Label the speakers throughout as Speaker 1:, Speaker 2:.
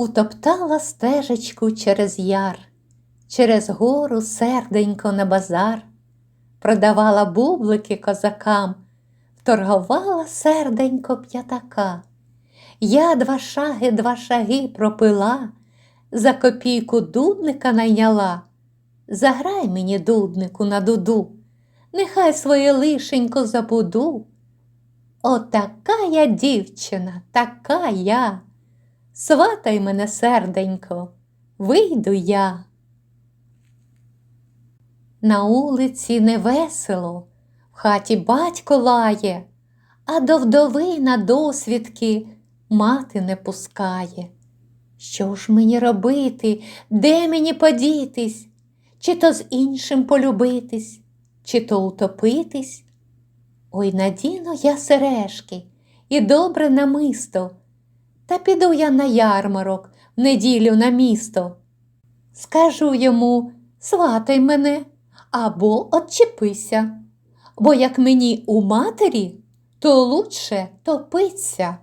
Speaker 1: Утоптала стежечку через яр, через гору серденько на базар, продавала бублики козакам, торгувала серденько п'ятака. Я два шаги, два шаги пропила, за копійку дудника найняла. Заграй мені, дуднику, на дуду, нехай своє лишенько забуду. Отака я дівчина, така я. Сватай мене, серденько, вийду я. На улиці невесело, в хаті батько лає, а до вдови на досвідки мати не пускає. Що ж мені робити, де мені подітись, чи то з іншим полюбитись, чи то утопитись? Ой, надіну я сережки і добре намисто, та піду я на ярмарок в неділю на місто. Скажу йому, сватай мене або отчепися, бо як мені у матері, то лучше топиться.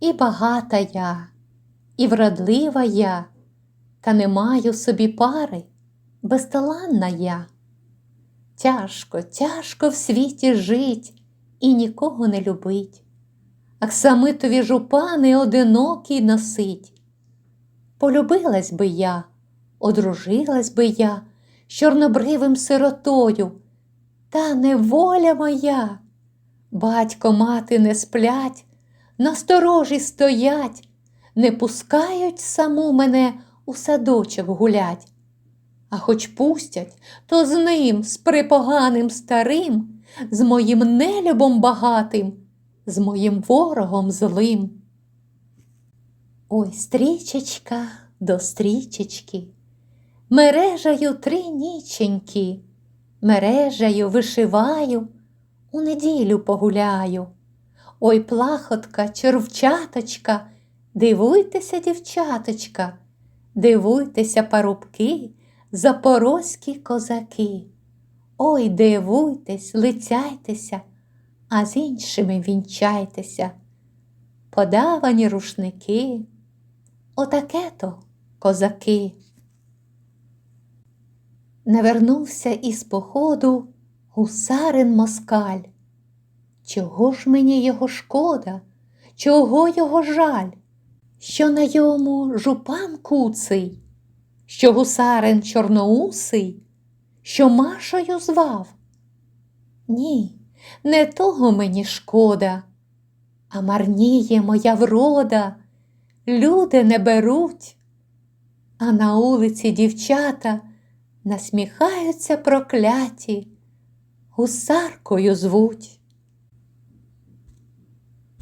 Speaker 1: І багата я, і вродлива я, та не маю собі пари, безталанна я. Тяжко, тяжко в світі жить і нікого не любить, Аксамитові жупани одинокий носить. Полюбилась би я, одружилась би я з чорнобривим сиротою, та неволя моя, батько мати не сплять, насторожі стоять, не пускають саму мене у садочок гулять. А хоч пустять, то з ним, з припоганим старим, з моїм нелюбом багатим, з моїм ворогом злим. Ой, стрічечка до стрічечки, мережаю три ніченьки, мережаю вишиваю, у неділю погуляю. Ой, плахотка, червчаточка, дивуйтеся, дівчаточка, дивуйтеся, парубки, запорозькі козаки. Ой, дивуйтесь, лицяйтеся, а з іншими вінчайтеся. Подавані рушники, отаке то козаки. Не вернувся із походу гусарин москаль. Чого ж мені його шкода, чого його жаль, що на йому жупан куций, що гусарин чорноусий, що Машою звав? Ні, не того мені шкода, а марніє моя врода, люди не беруть, а на улиці дівчата насміхаються прокляті, гусаркою звуть.